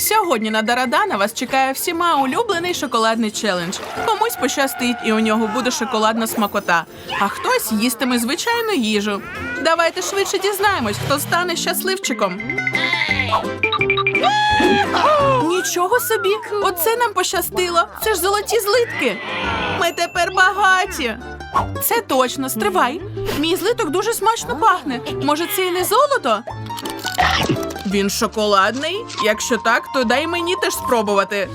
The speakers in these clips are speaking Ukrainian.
Сьогодні на Дарада на вас чекає всіма улюблений шоколадний челендж. Комусь пощастить, і у нього буде шоколадна смакота, а хтось їстиме звичайну їжу. Давайте швидше дізнаємось, хто стане щасливчиком. Нічого собі, оце нам пощастило. Це ж золоті злитки. Ми тепер багаті. Це точно, стривай. Мій злиток дуже смачно пахне. Може, це і не золото? Він шоколадний? Якщо так, то дай мені теж спробувати.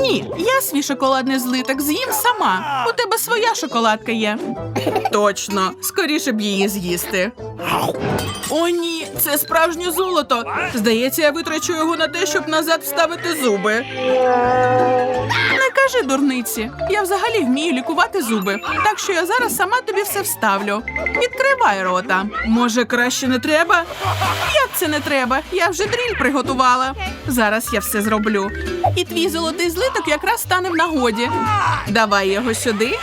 Ні, я свій шоколадний злиток з'їм сама. У тебе своя шоколадка є. Точно, скоріше б її з'їсти. О, ні, це справжнє золото. Здається, я витрачу його на те, щоб назад вставити зуби. Кажи дурниці. Я взагалі вмію лікувати зуби, так що я зараз сама тобі все вставлю. Відкривай рота. Може, краще не треба? Як це не треба? Я вже дріль приготувала. Зараз я все зроблю. І твій золотий злиток якраз стане в нагоді. Давай його сюди.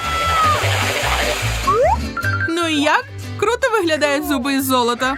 Ну і як? Круто виглядають зуби із золота.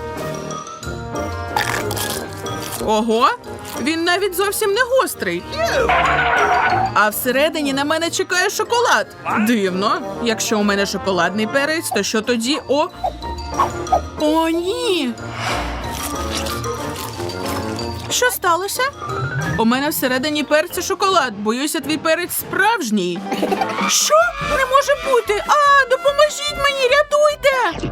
Ого, він навіть зовсім не гострий. А всередині на мене чекає шоколад. Дивно. Якщо у мене шоколадний перець, то що тоді? О. О, ні. Що сталося? У мене всередині перцю шоколад. Боюся, твій перець справжній. Що? Не може бути. А, допоможіть мені, рятуйте.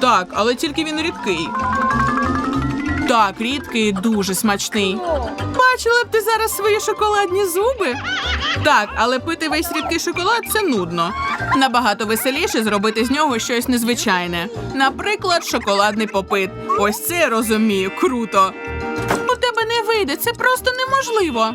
Так, але тільки він рідкий. Так, рідкий і дуже смачний. Бачила б ти зараз свої шоколадні зуби? Так, але пити весь рідкий шоколад це нудно. Набагато веселіше зробити з нього щось незвичайне. Наприклад, шоколадний попит. Ось це я розумію, круто. У тебе не вийде, це просто неможливо.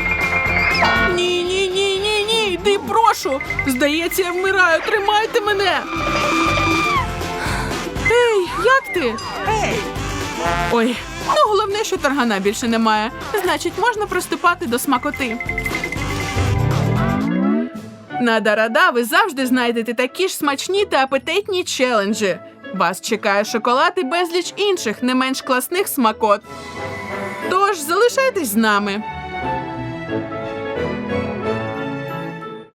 Прошу. Здається, я вмираю. Тримайте мене. Ей, як ти? Ей! Ой, ну головне, що таргана більше немає. Значить, можна приступати до смакоти. На Дарада ви завжди знайдете такі ж смачні та апетитні челенджі. Вас чекає шоколад і безліч інших не менш класних смакот. Тож залишайтесь з нами.